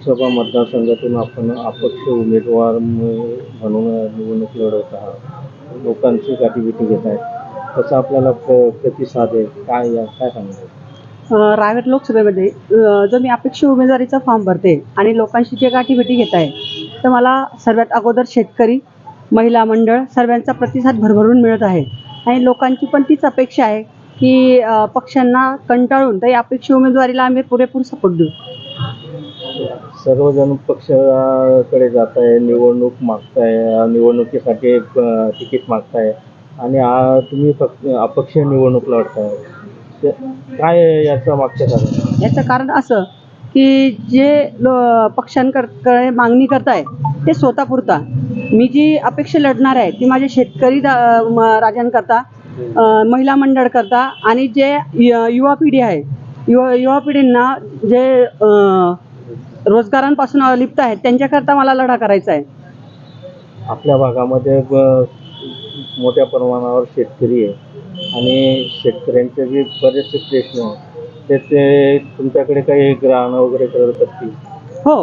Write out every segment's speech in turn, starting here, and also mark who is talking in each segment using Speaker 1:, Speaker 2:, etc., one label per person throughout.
Speaker 1: लोकसभा मतदारसंघातून आपण अपक्ष उमेदवार म्हणून निवडणूक लढवत आहात. लोकांची गाठीभेटी घेत आहेत. कसं आपल्याला प्रतिसाद आहे? काय या काय सांगणार?
Speaker 2: रावेर लोकसभेमध्ये जर मी अपेक्षा उमेदवारीचा फॉर्म भरते आणि लोकांशी जे गाठीभेटी घेत आहे तर मला सर्वात अगोदर शेतकरी महिला मंडळ सर्वांचा प्रतिसाद भरभरून मिळत आहे. आणि लोकांची पण तीच अपेक्षा आहे की पक्षांना कंटाळून तर या अपेक्षा उमेदवारीला आम्ही पुरेपूर सपोर्ट देऊ.
Speaker 1: सर्वजण पक्षाकडे जात आहे निवडणूक मागताय निवडणुकीसाठी तिकीट मागताय आणि तुम्ही फक्त अपक्ष निवडणूक लढताय ते- काय याचं मागचं कारण?
Speaker 2: याचं कारण असं की जे लो पक्षांकडे मागणी करताय ते स्वतःपुरता मी जी अपेक्षा लढणार आहे ती माझे शेतकरी दा- म- राजांकरता महिला मंडळ करता आणि जे य- युवा पिढी आहे युवा युवा पिढींना जे रोजगारांपासून अलिप्त आहेत. त्यांच्याकरता मला लढा करायचा आहे.
Speaker 1: आपल्या भागामध्ये मोठ्या प्रमाणावर शेतकरी आहे. आणि शेतकऱ्यांचे जे बरेचसे प्रश्न ते तुमच्याकडे काही ग्रहण वगैरे करत असतील?
Speaker 2: हो.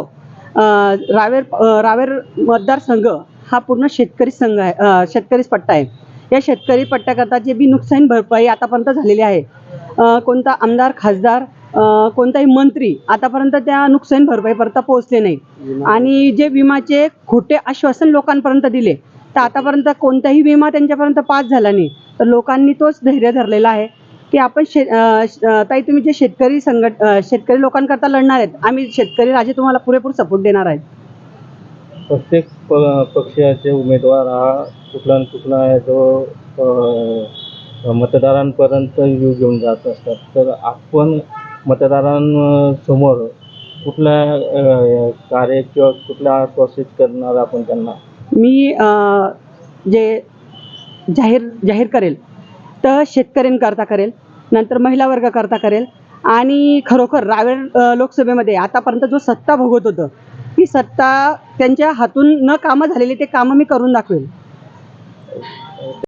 Speaker 2: रावेर रावेर मतदारसंघ हा पूर्ण शेतकरी संघ आहे. शेतकरीच पट्टा आहे. या शेतकरी पट्ट्याकरता जे बी नुकसान भरपाई आतापर्यंत झालेली आहे. कोणता आमदार खासदार कोणताही मंत्री आतापर्यंत त्या नुकसान भरपाईपर्यंत पोहोचले नाही आणि जे विमाचे खोटे आश्वासन लोकांपर्यंत दिले तर आतापर्यंत कोणताही विमा त्यांच्यापर्यंत पास झाला नाही. तर लोकांनी तोच धैर्य धरलेला आहे की आपण शे ताई तुम्ही जे शेतकरी संघट शेतकरी लोकांकरता लढणार आहेत आम्ही शेतकरी राजे तुम्हाला पुरेपूर सपोर्ट देणार आहेत.
Speaker 1: प्रत्येक प पक्षाचे उमेदवार हा कुठला न कुठला जो अ, मतदारांपर्यंत घेऊन जात असतात. तर आपण मतदारांसमोर कुठल्या कार्य किंवा कुठल्या आश्वासित करणार आपण त्यांना?
Speaker 2: मी जे जाहीर जाहीर करेल तर शेतकऱ्यांकरता करेल नंतर महिला वर्गाकरता करेल आणि खरोखर रावेर लोकसभेमध्ये आतापर्यंत जो सत्ता भोगत होतं ती सत्ता त्यांच्या हातून न कामं झालेली ते कामं मी करून दाखवेल.